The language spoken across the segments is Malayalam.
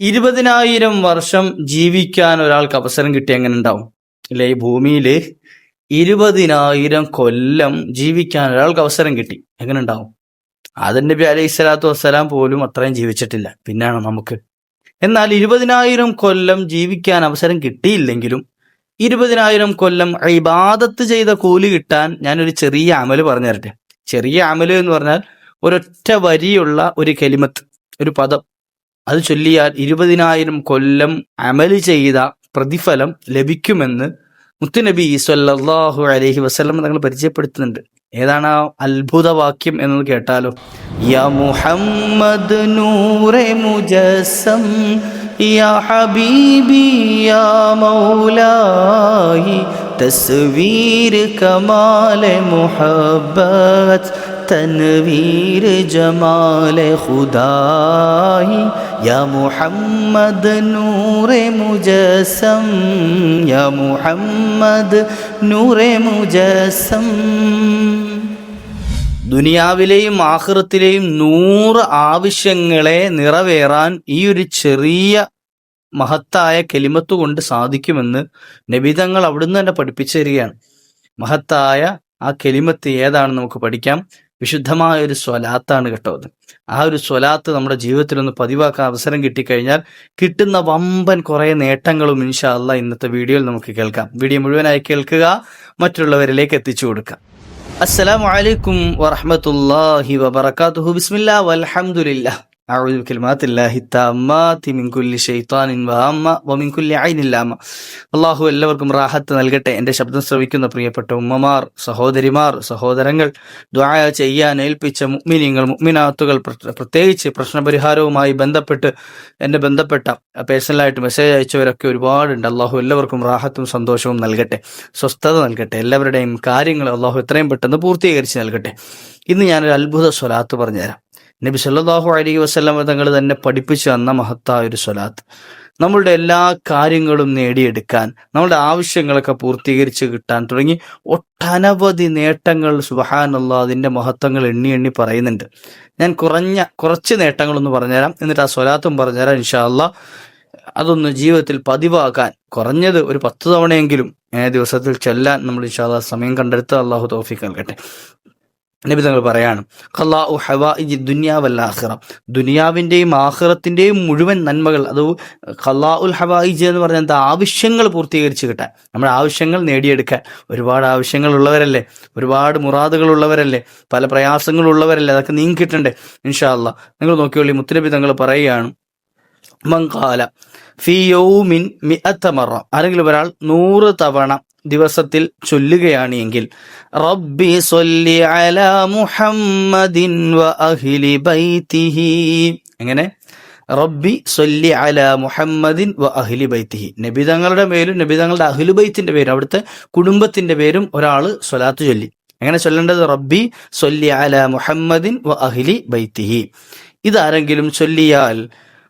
ഇരുപതിനായിരം വർഷം ജീവിക്കാൻ ഒരാൾക്ക് അവസരം കിട്ടിയ എങ്ങനെ ഉണ്ടാവും അല്ലെ ഈ ഭൂമിയിൽ ഇരുപതിനായിരം കൊല്ലം ജീവിക്കാൻ ഒരാൾക്ക് അവസരം കിട്ടി. എങ്ങനെ ഉണ്ടാവും അതിന്റെ നബി അലൈഹി വസ്സലാം പോലും അത്രയും ജീവിച്ചിട്ടില്ല. പിന്നാണ് നമുക്ക്. എന്നാൽ ഇരുപതിനായിരം കൊല്ലം ജീവിക്കാൻ അവസരം കിട്ടിയില്ലെങ്കിലും ഇരുപതിനായിരം കൊല്ലം ഇബാദത്ത് ചെയ്ത കൂലി കിട്ടാൻ ഞാനൊരു ചെറിയ അമൽ പറഞ്ഞു തരട്ടെ ചെറിയ അമൽ എന്ന് പറഞ്ഞാൽ ഒരൊറ്റ വരിയുള്ള ഒരു കെലിമത്ത് ഒരു പദം. അത് ചൊല്ലിയാൽ ഇരുപതിനായിരം കൊല്ലം അമൽ ചെയ്ത പ്രതിഫലം ലഭിക്കുമെന്ന് മുത്തുനബി സല്ലല്ലാഹു അലഹി വസ്ലം തങ്ങൾ പരിചയപ്പെടുത്തുന്നുണ്ട്. ഏതാണ് ആ അത്ഭുത വാക്യം എന്നത് കേട്ടാലോ? യാ മുഹമ്മദ് നൂറെ മുജസ്സം യാ ഹബീബി യാ മൗലായി تصویر کمال محبت تنویر جمال خدائی یا محمد نور مجسم یا محمد نور مجسم ദുനിയാവിലെയും ആഹൃത്തിലെയും നൂറ് ആവശ്യങ്ങളെ നിറവേറാൻ ഈ ഒരു ചെറിയ മഹത്തായ കെലിമത്ത് കൊണ്ട് സാധിക്കുമെന്ന് നബിതങ്ങൾ അവിടുന്ന് തന്നെ പഠിപ്പിച്ചു തരികയാണ് മഹത്തായ ആ കെലിമത്ത് ഏതാണ് നമുക്ക് പഠിക്കാം. വിശുദ്ധമായ ഒരു സ്വലാത്താണ് കേട്ടോ അത്. ആ ഒരു സ്വലാത്ത് നമ്മുടെ ജീവിതത്തിൽ ഒന്ന് പതിവാക്കാൻ അവസരം കിട്ടിക്കഴിഞ്ഞാൽ കിട്ടുന്ന വമ്പൻ കുറേ നേട്ടങ്ങളും ഇൻഷാ അല്ല ഇന്നത്തെ വീഡിയോയിൽ നമുക്ക് കേൾക്കാം. വീഡിയോ മുഴുവനായി കേൾക്കുക മറ്റുള്ളവരിലേക്ക് എത്തിച്ചു കൊടുക്കാം അസ്സലാമു അലൈക്കും വറഹ്മത്തുള്ളാഹി വബറകാതുഹു. ബിസ്മില്ലാ വൽഹംദുലില്ലാ. അഊദു ബികലിമാത്തില്ലാഹി തമ്മാതി മിൻ കുല്ലി ഷൈത്താനിൻ വഹമ്മ വമിൻ കുല്ലി ഐനിൻ ലാമ അള്ളാഹു എല്ലാവർക്കും റാഹത്ത് നൽകട്ടെ. എന്റെ ശബ്ദം ശ്രവിക്കുന്ന പ്രിയപ്പെട്ട ഉമ്മമാർ സഹോദരിമാർ സഹോദരങ്ങൾ ദ്വായ ചെയ്യാൻ ഏൽപ്പിച്ച മുഗ്മിനിങ്ങൾ മുഗ്മിനാത്തുകൾ പ്രത്യേകിച്ച് പ്രശ്നപരിഹാരവുമായി ബന്ധപ്പെട്ട് എന്നെ ബന്ധപ്പെട്ട പേഴ്സണലായിട്ട് മെസ്സേജ് അയച്ചവരൊക്കെ ഒരുപാടുണ്ട്. അള്ളാഹു എല്ലാവർക്കും റാഹത്തും സന്തോഷവും നൽകട്ടെ. സ്വസ്ഥത നൽകട്ടെ. എല്ലാവരുടെയും കാര്യങ്ങൾ അള്ളാഹു എത്രയും പെട്ടെന്ന് പൂർത്തീകരിച്ച് നൽകട്ടെ. ഇന്ന് ഞാനൊരു അത്ഭുത സ്വലാത്ത് പറഞ്ഞുതരാം. നബി സല്ലാഹു അലൈഹി വസല്ലം തങ്ങൾ തന്നെ പഠിപ്പിച്ചു തന്ന മഹത്തായ ഒരു സ്വലാത്ത്. നമ്മളുടെ എല്ലാ കാര്യങ്ങളും നേടിയെടുക്കാൻ നമ്മളുടെ ആവശ്യങ്ങളൊക്കെ പൂർത്തീകരിച്ച് കിട്ടാൻ തുടങ്ങി ഒട്ടനവധി നേട്ടങ്ങൾ സുബഹാനുള്ള അതിന്റെ മഹത്വങ്ങൾ എണ്ണി എണ്ണി പറയുന്നുണ്ട്. ഞാൻ കുറഞ്ഞ കുറച്ച് നേട്ടങ്ങളൊന്ന് പറഞ്ഞുതരാം. എന്നിട്ട് ആ സ്വലാത്തും പറഞ്ഞുതരാം ഇൻഷാല്ല അതൊന്ന് ജീവിതത്തിൽ പതിവാക്കാൻ കുറഞ്ഞത് ഒരു പത്ത് തവണയെങ്കിലും ദിവസത്തിൽ ചെല്ലാൻ നമ്മൾ ഇൻഷാല്ല സമയം കണ്ടെടുത്ത് അള്ളാഹു തോഫിക്ക് നൽകട്ടെ. നബി തങ്ങൾ പറയാണ് ഖല്ലാഉ ഹവാഇജി ദുനിയാവൽ ആഖിറ. ദുനിയാവിന്റെയും ആഖിറത്തിന്റെയും മുഴുവൻ നന്മകൾ അത് ഖല്ലാഉൽ ഹവായിജ് എന്ന് പറഞ്ഞാൽ എന്താ ആവശ്യങ്ങൾ പൂർത്തീകരിച്ച് കിട്ടാൻ. നമ്മുടെ ആവശ്യങ്ങൾ നേടിയെടുക്കാൻ. ഒരുപാട് ആവശ്യങ്ങൾ ഉള്ളവരല്ലേ? ഒരുപാട് മുറാദുകൾ ഉള്ളവരല്ലേ? പല പ്രയാസങ്ങളുള്ളവരല്ലേ അതൊക്കെ നീങ്ങി കിട്ടണ്ടേ ഇൻഷാ അല്ല നിങ്ങൾ നോക്കിയോളി മുത്തുനബി തങ്ങൾ പറയുകയാണ് മങ്കാല ഫി യൗമിൻ മിഅത്തമറ ആരെങ്കിലും ഒരാൾ നൂറ് തവണ ദിവസത്തിൽ ചൊല്ലുകയാണ് എങ്കിൽ റബ്ബി സൊല്ലി അല മുഹമ്മദിൻ വ അഹ്ലി ബൈത്തിഹി എങ്ങനെ? റബ്ബി സൊല്ലി അല മുഹമ്മദിൻ വ അഹ്ലി ബൈത്തിഹി നബിതങ്ങളുടെ പേരും നബിതങ്ങളുടെ അഹ്ലു ബൈത്തിന്റെ പേരും അവിടുത്തെ കുടുംബത്തിന്റെ പേരും ഒരാൾ സ്വലാത്ത് ചൊല്ലി. എങ്ങനെ ചൊല്ലേണ്ടത്? റബ്ബി സൊല്ലി അല മുഹമ്മദിൻ വ അഹ്ലി ബൈത്തിഹി ഇതാരെങ്കിലും ചൊല്ലിയാൽ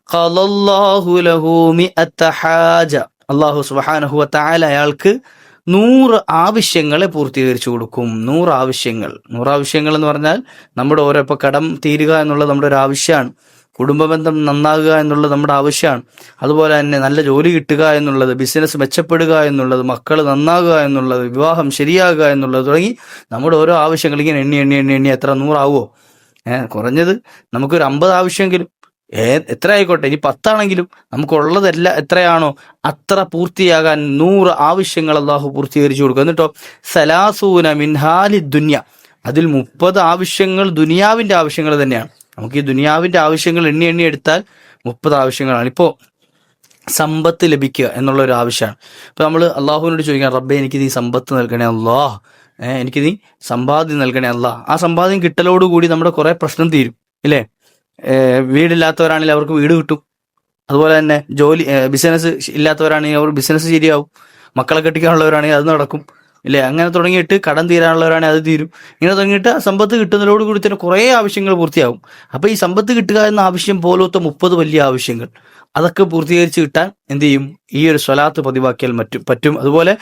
അള്ളാഹു വതആല അയാൾക്ക് നൂറ് ആവശ്യങ്ങളെ പൂർത്തീകരിച്ചു കൊടുക്കും. നൂറ് ആവശ്യങ്ങൾ. നൂറ് ആവശ്യങ്ങൾ എന്ന് പറഞ്ഞാൽ നമ്മുടെ ഓരോ ഇപ്പൊ കടം തീരുക എന്നുള്ളത് നമ്മുടെ ഒരു ആവശ്യമാണ്. കുടുംബബന്ധം നന്നാകുക എന്നുള്ളത് നമ്മുടെ ആവശ്യമാണ്. അതുപോലെ തന്നെ നല്ല ജോലി കിട്ടുക എന്നുള്ളത് ബിസിനസ് മെച്ചപ്പെടുക എന്നുള്ളത് മക്കൾ നന്നാകുക എന്നുള്ളത് വിവാഹം ശരിയാകുക എന്നുള്ളത് തുടങ്ങി നമ്മുടെ ഓരോ ആവശ്യങ്ങൾ ഇങ്ങനെ എണ്ണി എണ്ണി എണ്ണി എണ്ണി എത്ര നൂറാവോ? ഏഹ് കുറഞ്ഞത് നമുക്കൊരു അമ്പത് ആവശ്യമെങ്കിലും ഏ എത്ര ആയിക്കോട്ടെ ഇനി പത്താണെങ്കിലും നമുക്കുള്ളതല്ല എത്രയാണോ അത്ര പൂർത്തിയാകാൻ നൂറ് ആവശ്യങ്ങൾ അള്ളാഹു പൂർത്തീകരിച്ചു കൊടുക്കും. എന്നിട്ടോ സലാസൂന മിൻഹാലി ദുന്യ. അതിൽ മുപ്പത് ആവശ്യങ്ങൾ ദുനിയാവിന്റെ ആവശ്യങ്ങൾ തന്നെയാണ്. നമുക്ക് ഈ ദുനിയാവിന്റെ ആവശ്യങ്ങൾ എണ്ണി എണ്ണി എടുത്താൽ മുപ്പത് ആവശ്യങ്ങളാണ്. ഇപ്പോ സമ്പത്ത് ലഭിക്കുക എന്നുള്ള ഒരു ആവശ്യമാണ്. ഇപ്പൊ നമ്മൾ അള്ളാഹുവിനോട് ചോദിക്കാം റബ്ബെ എനിക്ക് നീ സമ്പത്ത് നൽകണേ ഏഹ് എനിക്ക് നീ സമ്പാദ്യം നൽകണേ അല്ലാ. ആ സമ്പാദ്യം കിട്ടലോടുകൂടി നമ്മുടെ കുറെ പ്രശ്നം തീരും. ഇല്ലേ? വീടില്ലാത്തവരാണെങ്കിൽ അവർക്ക് വീട് കിട്ടും. അതുപോലെ തന്നെ ജോലി ബിസിനസ് ഇല്ലാത്തവരാണെങ്കിൽ അവർ ബിസിനസ് ശരിയാവും. മക്കളെ കെട്ടിക്കാനുള്ളവരാണെങ്കിൽ അത് നടക്കും. ഇല്ലേ? അങ്ങനെ തുടങ്ങിയിട്ട് കടം തീരാനുള്ളവരാണെങ്കിൽ അത് തീരും. ഇങ്ങനെ തുടങ്ങിയിട്ട് സമ്പത്ത് കിട്ടുന്നതോട് കൂടി തന്നെ കുറേ ആവശ്യങ്ങൾ പൂർത്തിയാവും അപ്പോൾ ഈ സമ്പത്ത് കിട്ടുക എന്ന ആവശ്യം പോലത്തെ മുപ്പത് വലിയ ആവശ്യങ്ങൾ. അതൊക്കെ പൂർത്തീകരിച്ച് കിട്ടാൻ എന്ത് ചെയ്യും? ഈ ഒരു സ്വലാത്ത് പതിവാക്കിയാൽ മറ്റും പറ്റും. അതുപോലെ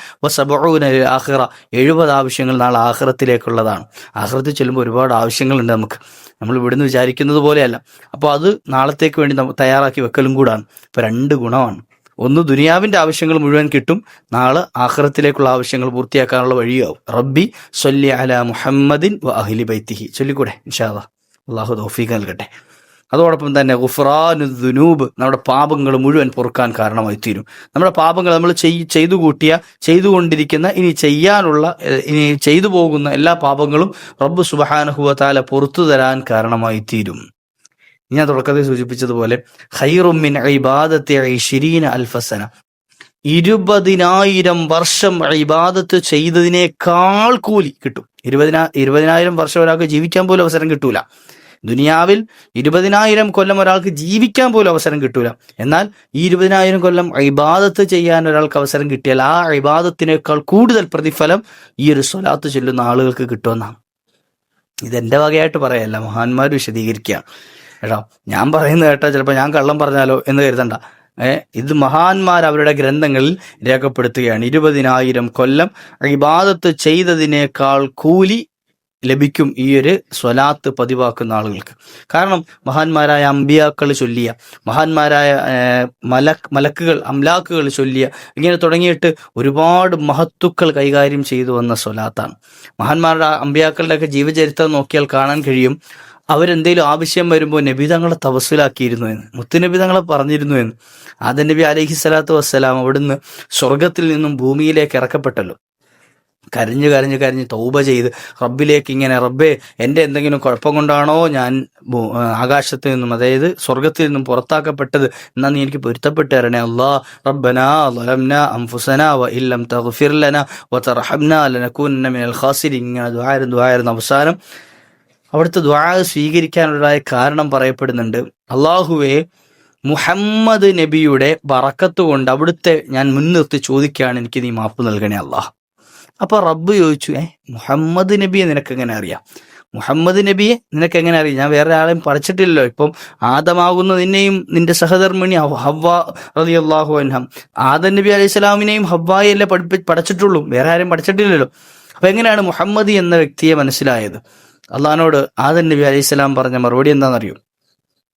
ആഹ്റ എഴുപത് ആവശ്യങ്ങൾ നാളെ ആഹ്റത്തിലേക്കുള്ളതാണ് ആഹ്റത്തിൽ ചെല്ലുമ്പോൾ ഒരുപാട് ആവശ്യങ്ങളുണ്ട് നമുക്ക്. നമ്മൾ ഇവിടുന്ന് വിചാരിക്കുന്നത് പോലെയല്ല. അപ്പോൾ അത് നാളത്തേക്ക് വേണ്ടി നമ്മൾ തയ്യാറാക്കി വെക്കലും കൂടാണ്. ഇപ്പൊ രണ്ട് ഗുണമാണ്. ഒന്ന് ദുനിയാവിന്റെ ആവശ്യങ്ങൾ മുഴുവൻ കിട്ടും. നാളെ ആഹ്റത്തിലേക്കുള്ള ആവശ്യങ്ങൾ പൂർത്തിയാക്കാനുള്ള വഴിയാവും. റബ്ബി സൊല്ലി അല മുഹമ്മദിൻ വ അഹ്ലി ബൈത്തിഹി. ചൊല്ലിക്കൂടെ? ഇൻഷാ അള്ളാഹു തൗഫീഖ് നൽകട്ടെ. അതോടൊപ്പം തന്നെ ഗുഫ്രാനു ദുനൂബ് നമ്മുടെ പാപങ്ങൾ മുഴുവൻ പൊറുക്കാൻ കാരണമായി തീരും നമ്മുടെ പാപങ്ങൾ നമ്മൾ ചെയ് ചെയ്തു കൂട്ടിയ ചെയ്തുകൊണ്ടിരിക്കുന്ന ഇനി ചെയ്യാനുള്ള ഇനി ചെയ്തു പോകുന്ന എല്ലാ പാപങ്ങളും റബ്ബ് സുബഹാനഹുവ പുറത്തു തരാൻ കാരണമായി തീരും ഞാൻ തുടക്കത്തിൽ സൂചിപ്പിച്ചതുപോലെ ഹൈറുമിൻ ഇബാദത്തെ ഷിരീന അൽഫസന ഇരുപതിനായിരം വർഷം ഇബാദത്ത് ചെയ്തതിനേക്കാൾ കൂലി കിട്ടും. ഇരുപതിനാ ഇരുപതിനായിരം വർഷം ഒരാൾക്ക് ജീവിക്കാൻ പോലും അവസരം കിട്ടൂല. ദുനിയാവിൽ ഇരുപതിനായിരം കൊല്ലം ഒരാൾക്ക് ജീവിക്കാൻ പോലും അവസരം കിട്ടൂല. എന്നാൽ ഈ ഇരുപതിനായിരം കൊല്ലം ഇബാദത്ത് ചെയ്യാൻ ഒരാൾക്ക് അവസരം കിട്ടിയാൽ ആ ഇബാദത്തിനേക്കാൾ കൂടുതൽ പ്രതിഫലം ഈ ഒരു സ്വലാത്ത് ചൊല്ലുന്ന ആളുകൾക്ക് കിട്ടുമെന്നാണ്. ഇതെന്റെ വകയായിട്ട് പറയല്ല മഹാന്മാർ വിശദീകരിക്കുകയാണ് കേട്ടോ ഞാൻ പറയുന്നത് കേട്ടോ ചിലപ്പോൾ ഞാൻ കള്ളം പറഞ്ഞാലോ എന്ന് കരുതണ്ട. ഇത് മഹാന്മാർ അവരുടെ ഗ്രന്ഥങ്ങളിൽ രേഖപ്പെടുത്തുകയാണ്. ഇരുപതിനായിരം കൊല്ലം ഇബാദത്ത് ചെയ്തതിനേക്കാൾ കൂലി ലഭിക്കും ഈ ഒരു സ്വലാത്ത് പതിവാക്കുന്ന ആളുകൾക്ക്. കാരണം മഹാന്മാരായ അമ്പിയാക്കൾ ചൊല്ലിയ മഹാന്മാരായ മലക് മലക്കുകൾ അംലാക്കുകൾ ചൊല്ലിയ ഇങ്ങനെ തുടങ്ങിയിട്ട് ഒരുപാട് മഹത്തുക്കൾ കൈകാര്യം ചെയ്തു വന്ന സ്വലാത്താണ്. മഹാന്മാരുടെ അമ്പിയാക്കളുടെയൊക്കെ ജീവചരിത്രം നോക്കിയാൽ കാണാൻ കഴിയും. അവരെന്തെങ്കിലും ആവശ്യം വരുമ്പോൾ നബി തങ്ങളെ തവസുലാക്കിയിരുന്നു എന്ന് മുത്തുനബി തങ്ങളെ പറഞ്ഞിരുന്നു എന്ന്. ആദ്യ നബി അലഹി സ്വലാത്തു വസ്സലാം അവിടുന്ന് സ്വർഗത്തിൽ നിന്നും ഭൂമിയിലേക്ക് ഇറക്കപ്പെട്ടല്ലോ. കരഞ്ഞു കരഞ്ഞ് കരഞ്ഞ് തൗബ ചെയ്ത് റബ്ബിലേക്ക് ഇങ്ങനെ റബ്ബേ എന്റെ എന്തെങ്കിലും കുഴപ്പം കൊണ്ടാണോ ഞാൻ ആകാശത്തു നിന്നും അതായത് സ്വർഗത്തിൽ നിന്നും പുറത്താക്കപ്പെട്ടത് എന്നാ നീ എനിക്ക് പൊരുത്തപ്പെട്ട് തരണേ അല്ലാ. റബ്ബന ലംന അൻഫുസനാ വ ഇല്ലം തഗ്ഫിർ ലനാ വ തർഹംനാ ലനകൂനന്ന മിനൽ ഇങ്ങനെ ദുആയിരുന്നു ദുആയിരുന്നു അവസാനം അവിടുത്തെ ദ്വാ സ്വീകരിക്കാനുള്ളതായ കാരണം പറയപ്പെടുന്നുണ്ട്. അള്ളാഹുവെ മുഹമ്മദ് നബിയുടെ ബറക്കത്ത് കൊണ്ട് അവിടുത്തെ ഞാൻ മുൻനിർത്തി ചോദിക്കുകയാണ് എനിക്ക് നീ മാപ്പ് നൽകണേ അള്ളാഹ് അപ്പൊ റബ്ബ് ചോദിച്ചു ഏ മുഹമ്മദ് നബിയെ നിനക്ക് എങ്ങനെ അറിയാം? മുഹമ്മദ് നബിയെ നിനക്ക് എങ്ങനെ അറിയാം? ഞാൻ വേറെ ആളെയും പഠിച്ചിട്ടില്ലല്ലോ. ഇപ്പം ആദമാകുന്ന നിന്നെയും നിന്റെ സഹധർമ്മിണി ഹവ്വ ഹവ്വ റളിയല്ലാഹു അൻഹം ആദം നബി അലൈഹി സ്വലാമിനെയും ഹവ്വായല്ലേ പഠിപ്പി പഠിച്ചിട്ടുള്ളൂ. വേറെ ആരും പഠിച്ചിട്ടില്ലല്ലോ. അപ്പൊ എങ്ങനെയാണ് മുഹമ്മദ് എന്ന വ്യക്തിയെ മനസ്സിലായത്? അള്ളഹാനോട് ആദൻ നബി അലൈഹി സ്വലാം പറഞ്ഞ മറുപടി എന്താണെന്നറിയോ?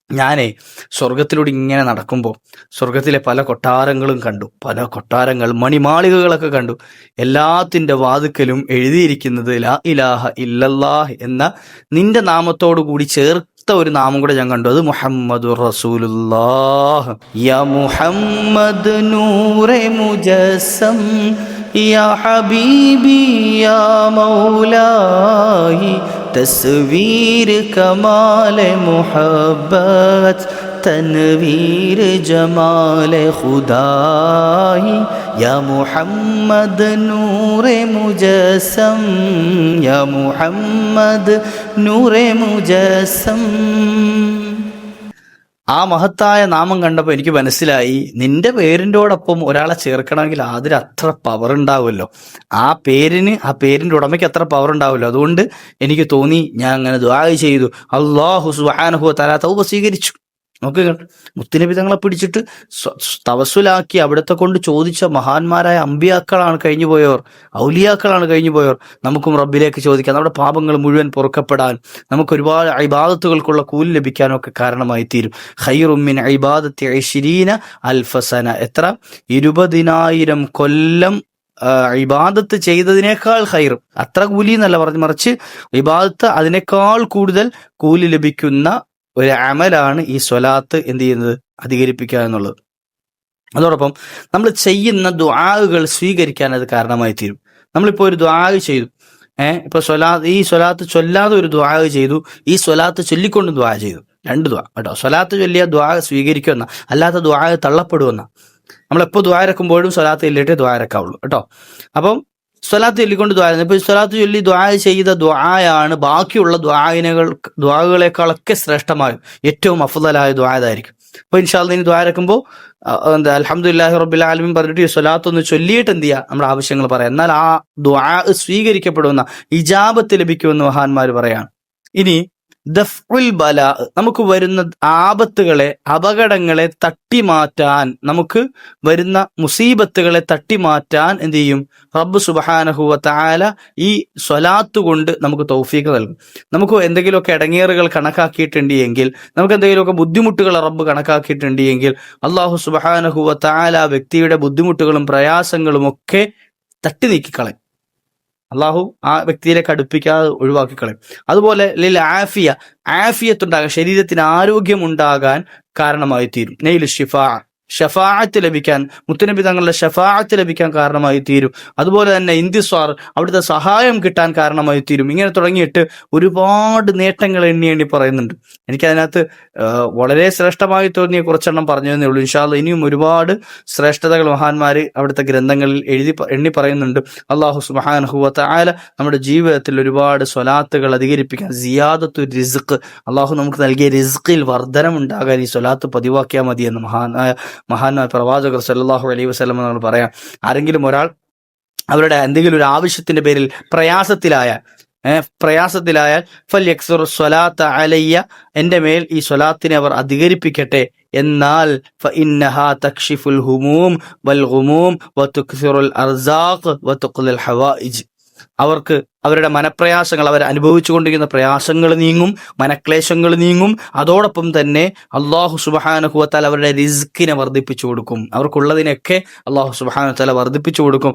ഞാനേ സ്വർഗത്തിലൂടെ ഇങ്ങനെ നടക്കുമ്പോൾ സ്വർഗത്തിലെ പല കൊട്ടാരങ്ങളും കണ്ടു. പല കൊട്ടാരങ്ങൾ മണിമാളികകളൊക്കെ കണ്ടു. എല്ലാത്തിന്റെ വാതുക്കലും എഴുതിയിരിക്കുന്നത് ലാ ഇലാഹ ഇല്ലല്ലാഹ് എന്ന നിന്റെ നാമത്തോടു കൂടി ചേർത്ത ഒരു നാമം കൂടെ ഞാൻ കണ്ടു. അത് മുഹമ്മദ് മുഹമ്മദ് നൂറെ മുജസ്സം യാ ഹബീബി യാ മൗലായി തസ്വീർ കമാൽ മുഹബ്ബത്ത് തൻവീർ ജമാൽ ഖുദായി യാ മുഹമ്മദ് നൂറെ മുജസ്സം യാ മുഹമ്മദ് നൂറെ മുജസ്സം ആ മഹത്തായ നാമം കണ്ടപ്പോൾ എനിക്ക് മനസ്സിലായി നിന്റെ പേരിന്റോടൊപ്പം ഒരാളെ ചേർക്കണമെങ്കിൽ അതിൽ അത്ര പവർ ഉണ്ടാവുമല്ലോ. ആ പേരിന് ആ പേരിന്റെ ഉടമയ്ക്ക് അത്ര പവർ ഉണ്ടാവുമല്ലോ. അതുകൊണ്ട് എനിക്ക് തോന്നി ഞാൻ അങ്ങനെ ദ്വാ ചെയ്തു. അള്ളാഹു സുഹാനഹു തല തൗബ സ്വീകരിച്ചു. നോക്ക് മുത്തുനബി തങ്ങളെ പിടിച്ചിട്ട് തവസുലാക്കി അവിടത്തെ കൊണ്ട് ചോദിച്ച മഹാന്മാരായ അമ്പിയാക്കളാണ് കഴിഞ്ഞു പോയവർ ഔലിയാക്കളാണ് കഴിഞ്ഞു പോയവർ. നമുക്കും റബ്ബിലേക്ക് ചോദിക്കാം. നമ്മുടെ പാപങ്ങൾ മുഴുവൻ പൊറുക്കപ്പെടാൻ നമുക്ക് ഒരുപാട് ഇബാദത്തുകൾക്കുള്ള കൂലി ലഭിക്കാനൊക്കെ കാരണമായി തീരും ഹൈറുമിൻ ഇബാദത്തി ഐഷിരീന അൽഫസന. എത്ര? ഇരുപതിനായിരം കൊല്ലം ഇബാദത്ത് ചെയ്തതിനേക്കാൾ ഹൈർ അത്ര കൂലി എന്നല്ല പറഞ്ഞു മറിച്ച് ഇബാദത്ത് അതിനേക്കാൾ കൂടുതൽ കൂലി ലഭിക്കുന്ന ഒരു അമലാണ് ഈ സ്വലാത്ത് എന്ത് ചെയ്യുന്നത്? അധികരിപ്പിക്കുക എന്നുള്ളത്. അതോടൊപ്പം നമ്മൾ ചെയ്യുന്ന ദ്വാകൾ സ്വീകരിക്കാൻ അത് കാരണമായി തീരും. നമ്മളിപ്പോൾ ഒരു ദ്വാ ചെയ്തു. ഏഹ് ഇപ്പൊ സ്വലാ ഈ സ്വലാത്ത് ചൊല്ലാതെ ഒരു ദ്വാ ചെയ്തു. ഈ സ്വലാത്ത് ചൊല്ലിക്കൊണ്ട് ദ്വാ ചെയ്തു. രണ്ട് ദ്വാ കേട്ടോ. സ്വലാത്ത് ചൊല്ലിയ ദ്വാ സ്വീകരിക്കുമെന്ന അല്ലാത്ത ദ്വാ തള്ളപ്പെടുമെന്ന നമ്മളെപ്പോൾ ദ്വാരക്കുമ്പോഴും സ്വലാത്ത് ഇല്ലേട്ടേ ദ്വാരക്കാവുള്ളൂ കേട്ടോ. അപ്പം സ്വലാത്ത് ചൊല്ലിക്കൊണ്ട് ദ്വാര ഇപ്പൊ സ്വലാത്ത് ചൊല്ലി ദ്വാ ചെയ്ത ദ്വായാണ് ബാക്കിയുള്ള ദ്വായനകൾ ദ്വാകളെക്കാളൊക്കെ ശ്രേഷ്ഠമായും ഏറ്റവും അഫുതലായ ദ്വായതായിരിക്കും അപ്പൊ ഇൻഷാൽ ഇനി ദ്വാരക്കുമ്പോൾ എന്താ അലഹമുല്ലാഹി റബ്ബിൽ ആലമീൻ പറഞ്ഞിട്ട് ഈ സ്വലാത്ത് ഒന്ന് ചൊല്ലിയിട്ട് എന്ത് ചെയ്യുക നമ്മുടെ ആവശ്യങ്ങൾ പറയാം. എന്നാൽ ആ ദ്വാ സ്വീകരിക്കപ്പെടുന്ന ഇജാബത്ത് ലഭിക്കുമെന്ന് മഹാന്മാർ പറയാണ്. ഇനി ദഫ്ഉൽ ബല നമുക്ക് വരുന്ന ആപത്തുകളെ അപകടങ്ങളെ തട്ടിമാറ്റാൻ നമുക്ക് വരുന്ന മുസീബത്തുകളെ തട്ടിമാറ്റാൻ എന്ത് ചെയ്യും? റബ്ബ് സുബഹാനഹുവ താല ഈ സ്വലാത്ത് കൊണ്ട് നമുക്ക് തൗഫീഖ് നൽകും. നമുക്ക് എന്തെങ്കിലുമൊക്കെ ഇടങ്ങേറുകൾ കണക്കാക്കിയിട്ടുണ്ട് എങ്കിൽ നമുക്ക് എന്തെങ്കിലുമൊക്കെ ബുദ്ധിമുട്ടുകൾ റബ്ബ് കണക്കാക്കിയിട്ടുണ്ട് എങ്കിൽ അള്ളാഹു സുബഹാനഹുവ താല വ്യക്തിയുടെ ബുദ്ധിമുട്ടുകളും പ്രയാസങ്ങളും ഒക്കെ തട്ടി നീക്കിക്കളയും അള്ളാഹു ആ വ്യക്തിയിലേക്ക് അടുപ്പിക്കാതെ ഒഴിവാക്കി കളയും അതുപോലെ ലിൽ ആഫിയ ആഫിയത്തുണ്ടാകാൻ ശരീരത്തിന് ആരോഗ്യം ഉണ്ടാകാൻ കാരണമായി തീരും നെയിൽ ഷിഫാ ഷഫാഅത്ത് ലഭിക്കാൻ മുത്തനബി തങ്ങളുടെ ഷഫാഅത്ത് ലഭിക്കാൻ കാരണമായി തീരും. അതുപോലെ തന്നെ ഇന്ത്യസ്വാർ അവിടുത്തെ സഹായം കിട്ടാൻ കാരണമായി തീരും. ഇങ്ങനെ തുടങ്ങിയിട്ട് ഒരുപാട് നേട്ടങ്ങൾ എണ്ണി എണ്ണി പറയുന്നുണ്ട്. എനിക്കതിനകത്ത് വളരെ ശ്രേഷ്ഠമായി തോന്നിയ കുറച്ചെണ്ണം പറഞ്ഞു തന്നേ ഉള്ളൂ. ഇൻഷാല്ല ഇനിയും ഒരുപാട് ശ്രേഷ്ഠതകൾ മഹാന്മാർ അവിടുത്തെ ഗ്രന്ഥങ്ങളിൽ എഴുതി എണ്ണി പറയുന്നുണ്ട്. അള്ളാഹു സുബാനഹുവത്ത ആല നമ്മുടെ ജീവിതത്തിൽ ഒരുപാട് സ്വലാത്തുകൾ അധികരിപ്പിക്കാൻ സിയാദത്തു റിസ്ക് അള്ളാഹു നമുക്ക് നൽകിയ റിസ്കിൽ വർധനം ഉണ്ടാകാൻ ഈ സ്വലാത്ത് പതിവാക്കിയാൽ മതി മഹാനായ മഹാനായ പ്രവാചകർ സല്ലാഹു അലൈഹി വസ്ലം നമ്മൾ പറയാം ആരെങ്കിലും ഒരാൾ അവരുടെ എന്തെങ്കിലും ഒരു ആവശ്യത്തിന്റെ പേരിൽ പ്രയാസത്തിലായ പ്രയാസത്തിലായാൽ ഫൽ യക്സുർ സ്വലാത്ത അലയ്യ എന്റെ മേൽ ഈ സ്വലാത്തിനെ അവർ അധികരിപ്പിക്കട്ടെ. എന്നാൽ തക്ഷിഫുൽ ഹുമൂം വൽ ഗുമൂം വത്തുൽ അർസാഖ് വതുഖ്ലിൽ ഹവായിജ് അവർക്ക് അവരുടെ മനപ്രയാസങ്ങൾ അവർ അനുഭവിച്ചുകൊണ്ടിരിക്കുന്ന പ്രയാസങ്ങൾ നീങ്ങും മനക്ലേശങ്ങൾ നീങ്ങും. അതോടൊപ്പം തന്നെ അള്ളാഹു സുബഹാനുഹുവത്താൽ അവരുടെ റിസ്ക്കിനെ വർദ്ധിപ്പിച്ചു കൊടുക്കും. അവർക്കുള്ളതിനൊക്കെ അള്ളാഹു സുബഹാനുത്താല വർദ്ധിപ്പിച്ചു കൊടുക്കും.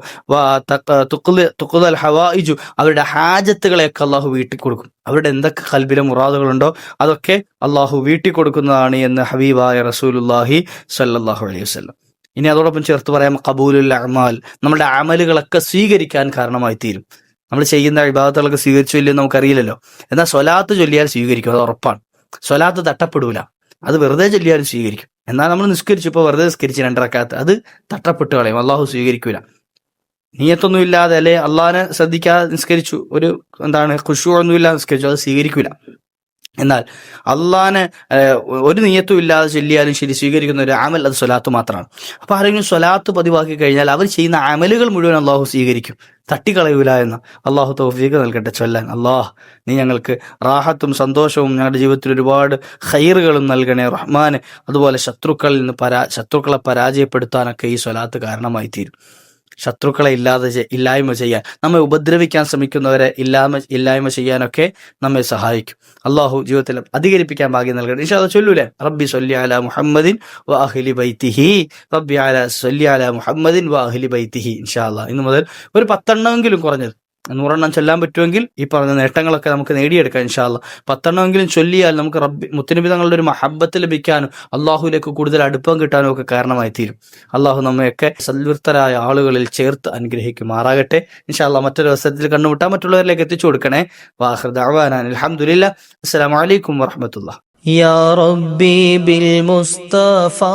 തുക്കുദൽ ഹവായിജു അവരുടെ ഹാജത്തുകളെയൊക്കെ അള്ളാഹു വീട്ടിൽ കൊടുക്കും. അവരുടെ എന്തൊക്കെ കൽബിലെ മുറാദുകളുണ്ടോ അതൊക്കെ അള്ളാഹു വീട്ടിൽ കൊടുക്കുന്നതാണ് എന്ന് ഹബീബായ റസൂലുല്ലാഹി സല്ലാഹു അലൈഹി വസല്ലം. ഇനി അതോടൊപ്പം ചേർത്ത് പറയാം കബൂലുൽ അമാൽ. നമ്മുടെ അമലുകളൊക്കെ സ്വീകരിക്കാൻ കാരണമായി തീരും നമ്മൾ ചെയ്യുന്ന വിഭാഗത്തുകളൊക്കെ സ്വീകരിച്ചു ഇല്ലെന്ന് നമുക്കറിയില്ലല്ലോ. എന്നാൽ സ്വലാത്ത് ചൊല്ലിയാൽ സ്വീകരിക്കും അത് ഉറപ്പാണ്. സ്വലാത്ത് തട്ടപ്പെടൂല. അത് വെറുതെ ചൊല്ലിയാലും സ്വീകരിക്കും. എന്നാൽ നമ്മൾ നിസ്കരിച്ചു ഇപ്പോൾ വെറുതെ നിസ്കരിച്ച് രണ്ടിറക്കാത്ത അത് തട്ടപ്പെട്ട് കളയും. അള്ളാഹു സ്വീകരിക്കൂല. നീയത്തൊന്നും ഇല്ലാതെ അല്ലെ അള്ളാഹിനെ ശ്രദ്ധിക്കാതെ നിസ്കരിച്ചു? ഒരു എന്താണ് ഖുഷു ഒന്നുമില്ലാതെ നിസ്കരിച്ചു. അത് സ്വീകരിക്കൂല. എന്നാൽ അള്ളാഹിനെ ഒരു നീയത്തും ഇല്ലാതെ ചൊല്ലിയാലും ശരി സ്വീകരിക്കുന്ന ഒരു അമൽ അത് സ്വലാത്ത് മാത്രമാണ്. അപ്പൊ ആരെങ്കിലും സ്വലാത്ത് പതിവാക്കി കഴിഞ്ഞാൽ അവർ ചെയ്യുന്ന അമലുകൾ മുഴുവൻ അള്ളാഹു സ്വീകരിക്കും. തട്ടിക്കളയൂല എന്ന്. അള്ളാഹു തൗഫീഖ് നൽകട്ടെ ചൊല്ലാൻ. അള്ളാഹ് നീ ഞങ്ങൾക്ക് റാഹത്തും സന്തോഷവും ഞങ്ങളുടെ ജീവിതത്തിൽ ഒരുപാട് ഖൈറുകളും നൽകണേ. റഹ്മാന് അതുപോലെ ശത്രുക്കളിൽ നിന്ന് പരാ ശത്രുക്കളെ പരാജയപ്പെടുത്താനൊക്കെ ഈ സ്വലാത്ത് കാരണമായി തീരും ശത്രുക്കളെ ഇല്ലാതെ ഇല്ലായ്മ ചെയ്യാൻ നമ്മെ ഉപദ്രവിക്കാൻ ശ്രമിക്കുന്നവരെ ഇല്ലായ്മ ഇല്ലായ്മ ചെയ്യാനൊക്കെ നമ്മെ സഹായിക്കും. അള്ളാഹു ജീവിതത്തിൽ അധികരിപ്പിക്കാൻ ഭാഗ്യം നൽകണം അല്ലാ ചൊല്ലൂലേ? റബ്ബി സൊല്ലി അല മുഹമ്മദിൻ വാഹ്ലി ബൈത്തിഹി. റബ്ബി അല സൊല്ലി അല മുഹമ്മദിൻ വാഹ്ലി ബൈത്തിഹി ഇൻഷാ അല്ലാ ഇന്ന് മുതൽ ഒരു പത്തെണ്ണമെങ്കിലും കുറഞ്ഞത്. നൂറെണ്ണം ചൊല്ലാൻ പറ്റുമെങ്കിൽ ഈ പറഞ്ഞ നേട്ടങ്ങളൊക്കെ നമുക്ക് നേടിയെടുക്കാം ഇൻഷാല്ല പത്തെണ്ണമെങ്കിലും ചൊല്ലിയാൽ നമുക്ക് റബ്ബി മുത്തനബി തങ്ങളുടെ ഒരു മഹബത്ത് ലഭിക്കാനും അള്ളാഹുവിലേക്ക് കൂടുതൽ അടുപ്പം കിട്ടാനും ഒക്കെ കാരണമായി തീരും അള്ളാഹു നമ്മയൊക്കെ സദ്വൃത്തരായ ആളുകളിൽ ചേർത്ത് അനുഗ്രഹിക്കുമാറാകട്ടെ ഇൻഷാല്ല മറ്റൊരു അവസരത്തിൽ കണ്ടുമുട്ടാൻ മറ്റുള്ളവരിലേക്ക് എത്തിച്ചു കൊടുക്കണേ വാഹൃദാൻ അലഹമുല്ല അസ്സലാമു അലൈക്കും വറഹമത്തുള്ള يا ربي بالمصطفى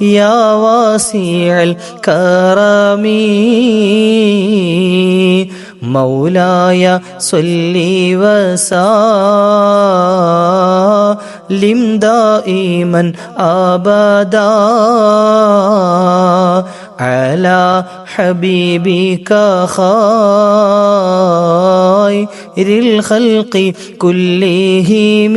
يا واسع الكرم. مولاي صل وسلم دائما أبدا. على حبيبك خير الخلق كلهم.